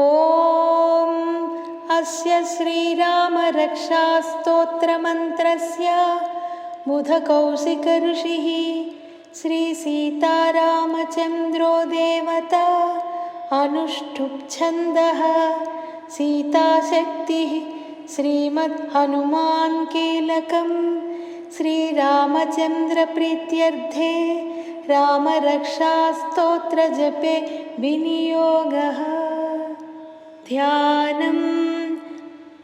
ॐ अस्य श्रीरामरक्षास्तोत्रमन्त्रस्य बुधकौशिकऋषिः श्रीसीतारामचन्द्रो देवता अनुष्ठुप्छन्दः सीताशक्तिः श्रीमद्हनुमान् कीलकं श्रीरामचन्द्रप्रीत्यर्थे रामरक्षास्तोत्रजपे विनियोगः ध्यानं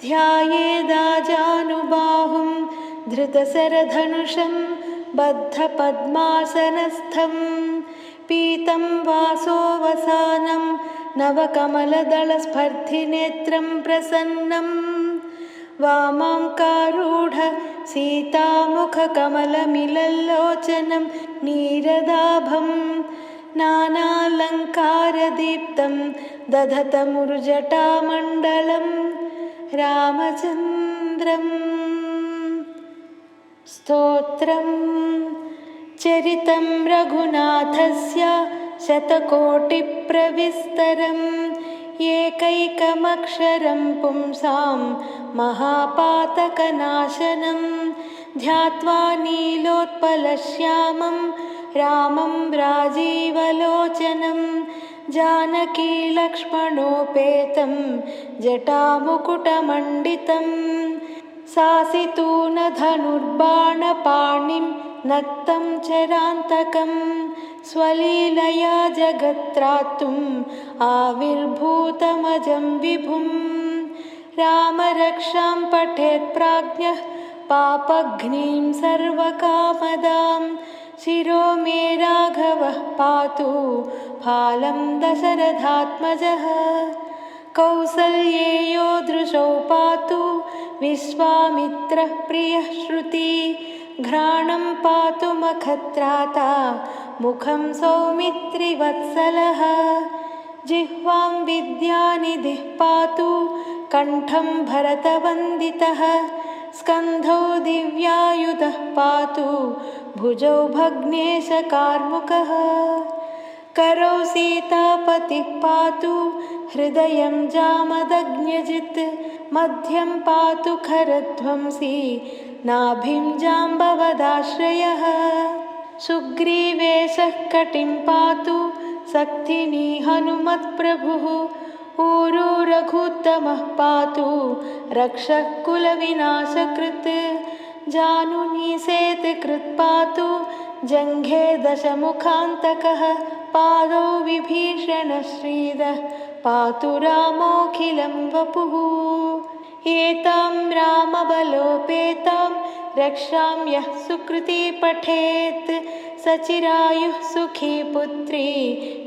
ध्यायेदाजानुबाहुं धृतशरधनुषं बद्धपद्मासनस्थं पीतं वासोऽवसानं नवकमलदलस्पर्धिनेत्रं प्रसन्नं वामाङ्कारूढ सीतामुखकमलमिलल्लोचनं नीरदाभं नानालङ्कारदीप्तं दधतमुर्जटामण्डलं रामचन्द्रम्। स्तोत्रं चरितं रघुनाथस्य शतकोटिप्रविस्तरम्। एकैकमक्षरं पुंसां महापातकनाशनं। ध्यात्वा नीलोत्पलश्यामं रामं राजीवलोचनं जानकीलक्ष्मणोपेतं जटामुकुटमण्डितं सासितूनधनुर्बाणपाणिं नक्तं चरान्तकं स्वलीलया जगत्त्रातुम् आविर्भूतमजं विभुं। रामरक्षां पठेत् प्राज्ञः पापघ्नीं सर्वकामदां शिरो मे राघवः पातु फालं दशरथात्मजः। कौसल्येयो दृशौ पातु विश्वामित्रः प्रियः श्रुति। घ्राणं पातु मखत्राता मुखं सौमित्रिवत्सलः। जिह्वां विद्यानिधिः पातु कण्ठं भरतवन्दितः। स्कन्धौ दिव्यायुधः पातु भुजौ भग्नेशकार्मुकः करौ सीतापतिः पातु हृदयं जामदग्न्यजित्। मध्यं पातु खरध्वंसी नाभिं जाम्बवदाश्रयः। सुग्रीवेशः कटिं पातु सक्थिनी हनुमत्प्रभुः। ऊरू रघुत्तमः पातु रक्षः कुलविनाशकृत् जानुनीसेतकृत् पातु जङ्घे दशमुखान्तकः पादौ विभीषणश्रीदः पातु रामोऽखिलं वपुः। एतां रामबलोपेतां रक्षां यः सुकृती पठेत् सचिरायुः सुखी पुत्री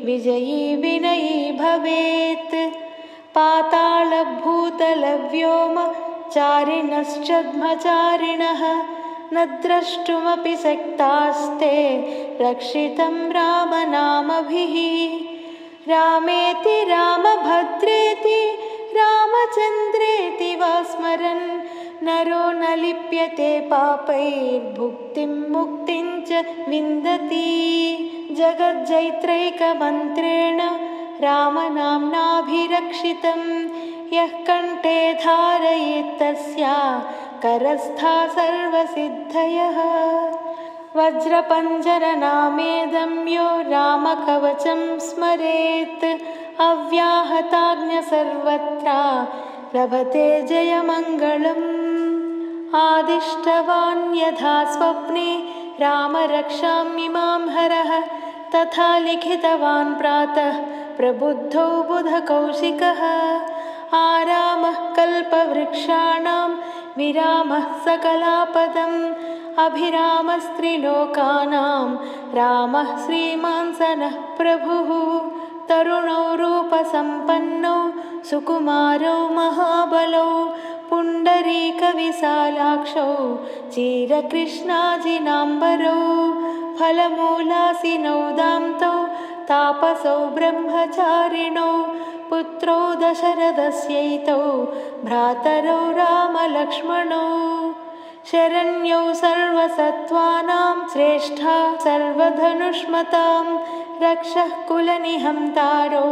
विजयी विनयी भवेत्। पातालभूतलव्योम चारिणश्चद्मचारिणः न द्रष्टुमपि शक्तास्ते रक्षितं रामनामभिः। रामेति रामभद्रेति रामचन्द्रेति वा स्मरन् नरो न लिप्यते पापैर्भुक्तिं मुक्तिं च विन्दति। जगज्जैत्रैकमन्त्रेण रामनाम्नाभिरक्षितं यः कण्ठे धारयेत्तस्या करस्था सर्वसिद्धयः। वज्रपञ्जरनामेदं यो रामकवचं स्मरेत्। अव्याहताज्ञ सर्वत्र लभते जयमङ्गलम्। आदिष्टवान् यथा स्वप्ने रामरक्षामिमां हरः तथा लिखितवान् प्रातः प्रबुद्धौ बुधकौशिकः आरामः कल्पवृक्षाणां विरामः सकलापदम् अभिरामस्त्रिलोकानां रामः श्रीमांसनः प्रभुः तरुणौ रूपसम्पन्नौ सुकुमारौ महाबलौ पुण्डरीकविशालाक्षौ चीरकृष्णाजिनाम्बरौ फलमूलासिनौ दान्तौ तापसौ ब्रह्मचारिणौ पुत्रौ दशरथस्यैतौ भ्रातरौ रामलक्ष्मणौ। शरण्यौ सर्वसत्त्वानां श्रेष्ठा सर्वधनुष्मतां रक्षः कुलनिहन्तारो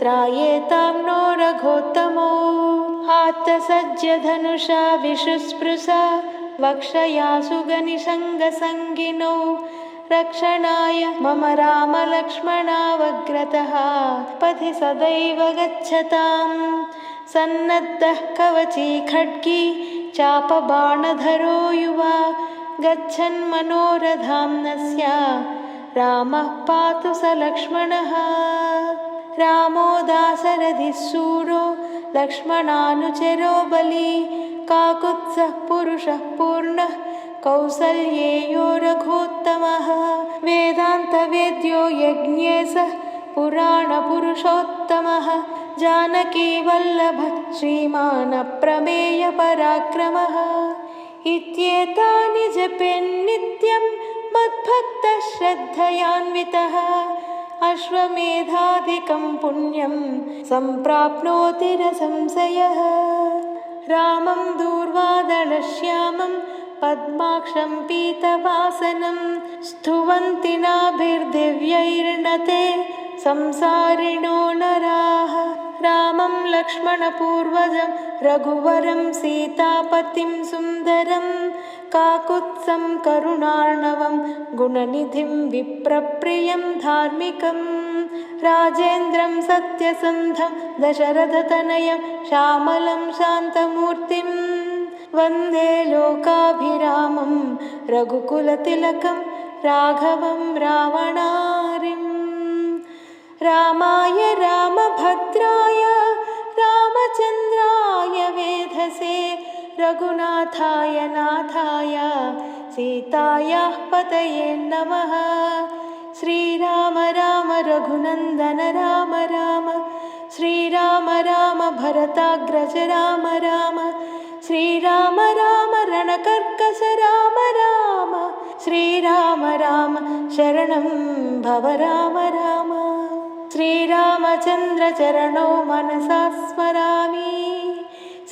त्रायेतां नो रघोत्तमो आत्तसज्जधनुषा विशुस्पृशा वक्षया सुगनिसङ्गसङ्गिनौ रक्षणाय मम रामलक्ष्मणावग्रतः पथि सदैव गच्छताम् सन्नद्धः कवची खड्गी चापबाणधरो युवा गच्छन्मनोरधाम्नस्य रामः पातु स लक्ष्मणः। रामो दासरथिः सूरो लक्ष्मणानुचरो बली। काकुत्सः पुरुषः पूर्णः कौसल्येयो रघोत्तमः वेदान्तवेद्यो यज्ञे सः पुराणपुरुषोत्तमः जानकीवल्लभः श्रीमानप्रमेयपराक्रमः। इत्येतानि जपेन्नित्यं मद्भक्तः श्रद्धयान्वितः अश्वमेधादिकं पुण्यं सम्प्राप्नोति न संशयः रामं दूर्वादलश्यामं पद्माक्षं पीतवासनं स्तुवन्ति नाभिर्दिव्यैर्नते संसारिणो नराः। रामं लक्ष्मणपूर्वजं रघुवरं सीतापतिं सुन्दरं काकुत्सं करुणार्णवं गुणनिधिं विप्रप्रियं धार्मिकं राजेन्द्रं सत्यसन्धं दशरथतनयं श्यामलं शान्तमूर्तिं वन्दे लोकाभिरामं रघुकुलतिलकं राघवं रावणारिम् रामाय रामभद्राय रामचन्द्राय वेधसे रघुनाथाय नाथाय सीतायाः पतये नमः। श्रीराम राम रघुनन्दन राम राम श्रीराम राम भरताग्रज राम राम श्रीराम राम रणकर्कश राम राम। श्रीराम राम शरणं भव राम राम। श्रीरामचन्द्रचरणौ मनसा स्मरामि।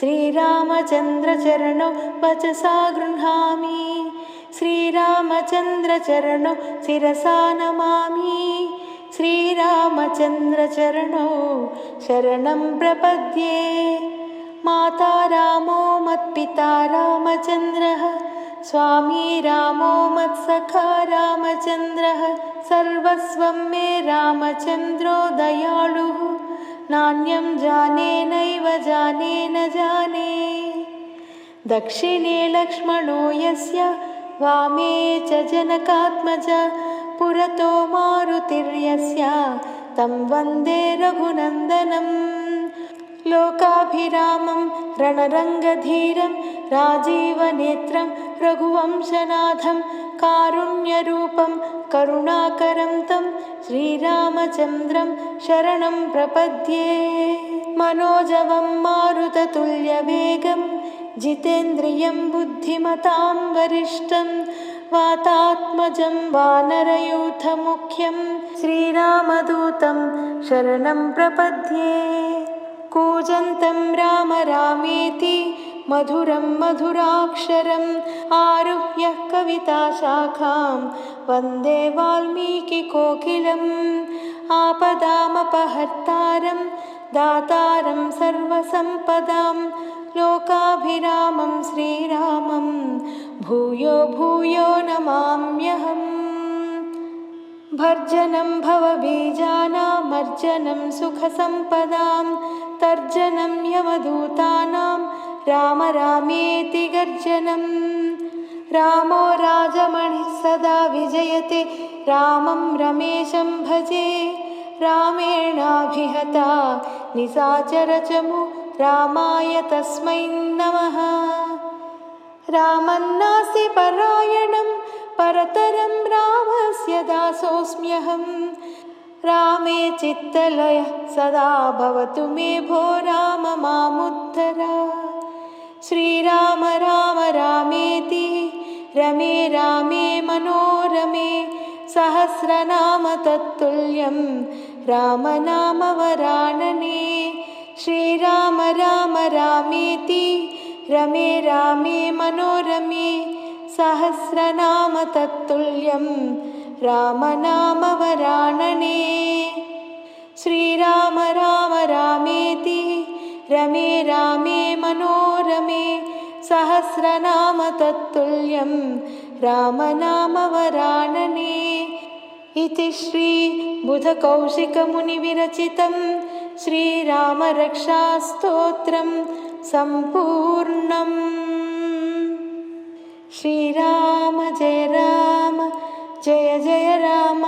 श्रीरामचन्द्रचरणौ वचसा गृह्णामि। श्रीरामचन्द्रचरणौ शिरसा नमामि। श्रीरामचन्द्रचरणौ शरणं प्रपद्ये। माता रामो मत्पिता रामचन्द्रः स्वामी रामो मत्सखा रामचन्द्रः सर्वस्वं मे रामचन्द्रो दयालुः। नान्यं जाने नैव जाने न जाने। दक्षिणे लक्ष्मणो यस्य वामे च जनकात्मज पुरतो मारुतिर्यस्य। तं वन्दे रघुनन्दनम् लोकाभिरामं रणरङ्गधीरं राजीवनेत्रं रघुवंशनाथं कारुण्यरूपं करुणाकरं तं श्रीरामचन्द्रं शरणं प्रपद्ये। मनोजवं मारुततुल्यवेगं जितेन्द्रियं बुद्धिमतां वरिष्ठं वातात्मजं वानरयूथमुख्यं श्रीरामदूतं शरणं प्रपद्ये कूजन्तं राम रामेति मधुरं मधुराक्षरम् आरुह्य कविताशाखां वन्दे वाल्मीकिकोकिलम् आपदामपहर्तारं दातारं सर्वसम्पदां लोकाभिरामं श्रीरामं भूयो भूयो नमाम्यहम् भर्जनं भवबीजानामर्जनं सुखसम्पदां तर्जनं यमदूतानां राम रामेति गर्जनं रामो राजमणिः सदा विजयते रामं रमेशं भजे। रामेणाभिहता निसाचरचमु रामाय तस्मै नमः। रामन्नास्ति परायणं परतरं रामस्य दासोऽस्म्यहं रामे चित्तलयः सदा भवतु मे भो राम मामुद्धर श्रीराम राम रामेति रमे रामे मनोरमे सहस्रनाम तत्तुल्यं रामनामवरानने श्रीराम राम रामेति रमे रामे मनोरमे सहस्रनाम तत्तुल्यं रामनामवराणने श्रीराम राम रामेति रमे रामे मनोरमे सहस्रनाम तत्तुल्यं रामनामवराणने इति श्रीबुधकौशिकमुनिविरचितं श्रीरामरक्षास्तोत्रं सम्पूर्णम्। श्रीराम जय जय राम।